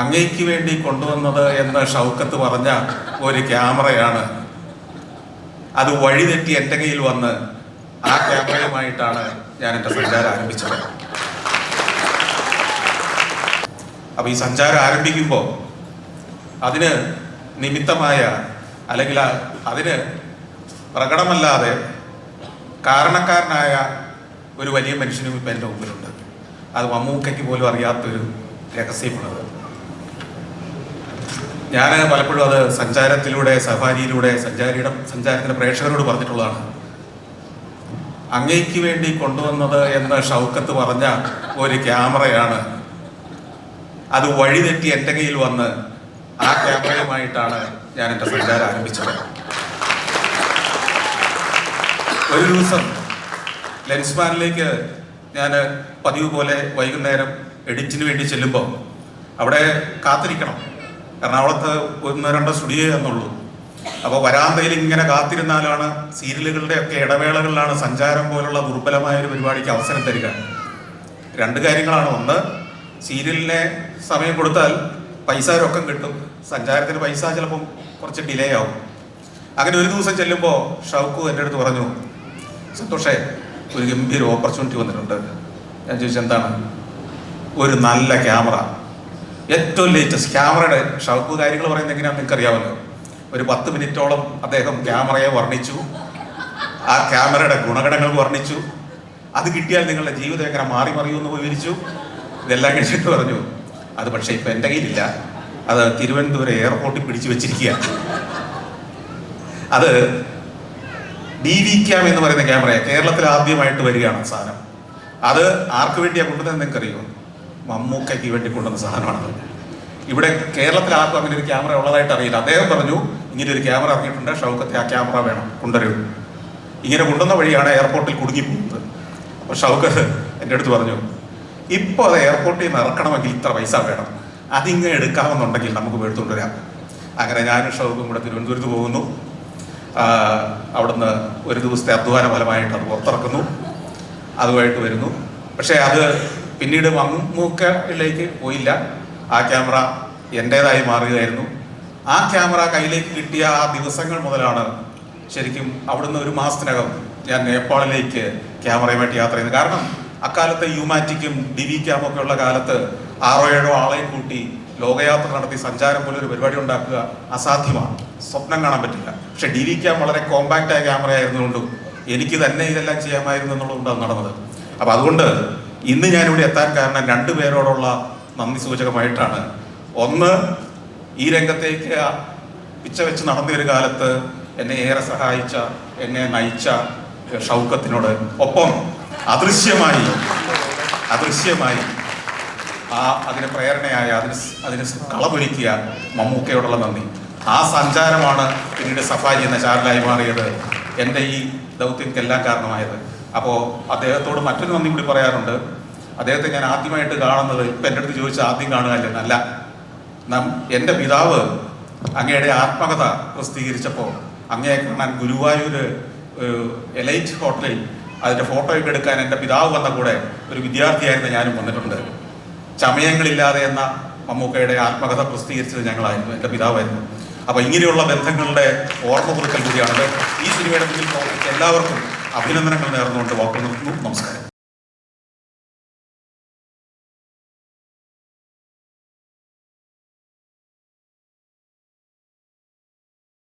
അങ്ങയ്ക്ക് വേണ്ടി കൊണ്ടുവന്നത് എന്ന് ഷൗക്കത്ത് പറഞ്ഞ ഒരു ക്യാമറയാണ്. അത് വഴിതെറ്റി എന്റെ കയ്യിൽ വന്ന് ആ ക്യാമറയുമായിട്ടാണ് ഞാൻ എന്റെ സഞ്ചാരം ആരംഭിച്ചത്. അപ്പൊ ഈ സഞ്ചാരം ആരംഭിക്കുമ്പോൾ അതിന് നിമിത്തമായ അല്ലെങ്കിൽ അതിന് പ്രകടമല്ലാതെ കാരണക്കാരനായ ഒരു വലിയ മനുഷ്യനും ഇപ്പം എന്റെ മുമ്പിലുണ്ട്. അത് മമ്മൂക്കയ്ക്ക് പോലും അറിയാത്തൊരു രഹസ്യമാണത്. ഞാൻ പലപ്പോഴും അത് സഞ്ചാരത്തിലൂടെ സഫാരിയിലൂടെ സഞ്ചാരിയുടെ സഞ്ചാരത്തിന്റെ പ്രേക്ഷകരോട് പറഞ്ഞിട്ടുള്ളതാണ്. അങ്ങേക്ക് വേണ്ടി കൊണ്ടുവന്നത് എന്ന് ഷൗക്കത്ത് പറഞ്ഞ ഒരു ക്യാമറയാണ്. അത് വഴിതെറ്റി എന്റെ കയ്യിൽ വന്ന് ആ ക്യാമറയുമായിട്ടാണ് ഞാൻ എന്റെ സഞ്ചാരം ആരംഭിച്ചത്. ഒരു ദിവസം ലെൻസ്മാനിലേക്ക് ഞാൻ പതിവ് പോലെ വൈകുന്നേരം എഡിറ്റിന് വേണ്ടി ചെല്ലുമ്പോൾ അവിടെ കാത്തിരിക്കണം. എറണാകുളത്ത് ഒന്ന് രണ്ട് സ്റ്റുഡിയോ എന്നുള്ളൂ. അപ്പോൾ വരാന്തയിൽ ഇങ്ങനെ കാത്തിരുന്നാലാണ് സീരിയലുകളുടെ ഒക്കെ ഇടവേളകളിലാണ് സഞ്ചാരം പോലുള്ള ദുർബലമായ ഒരു പരിപാടിക്ക് അവസരം തരിക. രണ്ട് കാര്യങ്ങളാണ്. ഒന്ന് സീരിയലിനെ സമയം കൊടുത്താൽ പൈസ രൊക്കം കിട്ടും. സഞ്ചാരത്തിന് പൈസ ചിലപ്പം കുറച്ച് ഡിലേ ആവും. അങ്ങനെ ഒരു ദിവസം ചെല്ലുമ്പോൾ ഷൗക്കു എന്റെ അടുത്ത് പറഞ്ഞു സന്തോഷേ ഒരു ഗംഭീര ഓപ്പർച്യൂണിറ്റി വന്നിട്ടുണ്ട്. ഞാൻ ചോദിച്ചെന്താണ് ഒരു നല്ല ക്യാമറ ഏറ്റവും ലേറ്റസ്റ്റ് ക്യാമറയുടെ ഷൗക്കു കാര്യങ്ങൾ പറയുന്നത് എങ്ങനെയാണെന്ന് നിങ്ങൾക്ക് അറിയാമല്ലോ ഒരു പത്ത് മിനിറ്റോളം അദ്ദേഹം ക്യാമറയെ വർണിച്ചു. ആ ക്യാമറയുടെ ഗുണഗണങ്ങൾ വർണിച്ചു. അത് കിട്ടിയാൽ നിങ്ങളുടെ ജീവിതം എങ്ങനെ മാറി മറിയുമെന്ന് വിവരിച്ചു. ഇതെല്ലാം കഴിച്ചിട്ട് പറഞ്ഞു അത് പക്ഷേ ഇപ്പം എന്റെ കയ്യിലില്ല. അത് തിരുവനന്തപുരം എയർപോർട്ടിൽ പിടിച്ചു വെച്ചിരിക്കുക അത് ഡി വി ക്യാം എന്ന് പറയുന്ന ക്യാമറയാണ് കേരളത്തിൽ ആദ്യമായിട്ട് വരികയാണ് സാധനം. അത് ആർക്ക് വേണ്ടിയാണ് കൊണ്ടുവന്നത് നിങ്ങൾക്കറിയോ മമ്മൂക്കയ്ക്ക് വേണ്ടി കൊണ്ടുവന്ന സാധനമാണ് ഇവിടെ കേരളത്തിൽ ആർക്കും അങ്ങനെ ഒരു ക്യാമറ ഉള്ളതായിട്ട് അറിയില്ല. അദ്ദേഹം പറഞ്ഞു ഇങ്ങനെ ഒരു ക്യാമറ ഇറങ്ങിയിട്ടുണ്ട് ഷൗക്കത്തെ ആ ക്യാമറ വേണം കൊണ്ടുവരൂ. ഇങ്ങനെ കൊണ്ടുവന്ന വഴിയാണ് എയർപോർട്ടിൽ കുടുങ്ങിപ്പോകുന്നത് അപ്പോൾ ഷൗക്കത്ത് എന്റെ അടുത്ത് പറഞ്ഞു ഇപ്പോൾ അത് എയർപോർട്ടിൽ നിന്ന് ഇറക്കണമെങ്കിൽ ഇത്ര പൈസ വേണം. അതിങ്ങനെ എടുക്കാമെന്നുണ്ടെങ്കിൽ നമുക്ക് എടുത്തുകൊണ്ടുവരാം വരാം. അങ്ങനെ ഞാനും ഷൗക്കും കൂടെ തിരുവനന്തപുരത്ത് പോകുന്നു. അവിടുന്ന് ഒരു ദിവസത്തെ അധ്വാന ഫലമായിട്ട് അത് പുറത്തിറക്കുന്നു. അതുമായിട്ട് വരുന്നു. പക്ഷേ അത് പിന്നീട് മമ്മൂക്കയിലേക്ക് പോയില്ല. ആ ക്യാമറ എന്റേതായി മാറുകയായിരുന്നു ആ ക്യാമറ കയ്യിലേക്ക് കിട്ടിയ ആ ദിവസങ്ങൾ മുതലാണ് ശരിക്കും അവിടുന്ന് ഒരു മാസത്തിനകം ഞാൻ നേപ്പാളിലേക്ക് ക്യാമറയുമായിട്ട് യാത്ര ചെയ്യുന്നത് കാരണം അക്കാലത്ത് യുമാറ്റിക്കും ഡിവി ക്യാമൊക്കെ ഉള്ള കാലത്ത് ആറോ ഏഴോ ആളെയും കൂട്ടി ലോകയാത്ര നടത്തി സഞ്ചാരം പോലെ ഒരു പരിപാടി ഉണ്ടാക്കുക അസാധ്യമാണ്. സ്വപ്നം കാണാൻ പറ്റില്ല. പക്ഷെ ഡി വി ക്യാം വളരെ കോമ്പാക്റ്റായ ക്യാമറ ആയിരുന്നുകൊണ്ടും എനിക്ക് തന്നെ ഇതെല്ലാം ചെയ്യാമായിരുന്നു എന്നുള്ളതുകൊണ്ടാണ് നടന്നത്. അപ്പം അതുകൊണ്ട് ഇന്ന് ഞാനിവിടെ എത്താൻ കാരണം രണ്ടു പേരോടുള്ള നന്ദി സൂചകമായിട്ടാണ്. ഒന്ന് ഈ രംഗത്തേക്ക് പിച്ച വെച്ച് നടന്ന ഒരു കാലത്ത് എന്നെ ഏറെ സഹായിച്ച എന്നെ നയിച്ച ഷൗക്കത്തിനോട്. ഒപ്പം അദൃശ്യമായി അദൃശ്യമായി ആ അതിന് പ്രേരണയായ അതിന് അതിന് കളമൊരുക്കിയ മമ്മൂക്കയോടുള്ള നന്ദി. ആ സഞ്ചാരമാണ് പിന്നീട് സഫാരി എന്ന ചാനലായി മാറിയത്. എന്റെ ഈ ദൗത്യത്തിനെല്ലാം കാരണമായത്. അപ്പോൾ അദ്ദേഹത്തോട് മറ്റൊരു നന്ദി കൂടി പറയാറുണ്ട്. അദ്ദേഹത്തെ ഞാൻ ആദ്യമായിട്ട് കാണുന്നത് ഇപ്പം എന്റെ അടുത്ത് ചോദിച്ച ആദ്യം കാണുക അല്ല നം എന്റെ പിതാവ് അങ്ങയുടെ ആത്മകഥ പ്രസിദ്ധീകരിച്ചപ്പോൾ അങ്ങയെ കാണാൻ ഗുരുവായൂർ എലൈറ്റ് ഹോട്ടലിൽ അതിന്റെ ഫോട്ടോയൊക്കെ എടുക്കാൻ എന്റെ പിതാവ് വന്ന കൂടെ ഒരു വിദ്യാർത്ഥിയായിരുന്നു ഞാനും വന്നിട്ടുണ്ട്. ചമയങ്ങളില്ലാതെ എന്ന മമ്മൂക്കയുടെ ആത്മകഥ പ്രസിദ്ധീകരിച്ചത് ഞങ്ങളായിരുന്നു എന്റെ പിതാവായിരുന്നു. അപ്പോൾ ഇങ്ങനെയുള്ള ബന്ധങ്ങളുടെ ഓർമ്മ പുതുക്കൽ കൂടിയാണത് ഈ സിനിമയുടെ എല്ലാവർക്കും അഭിനന്ദനങ്ങൾ നേർന്നുകൊണ്ട് വാക്കുകൾ നിർത്തുന്നു. നമസ്കാരം.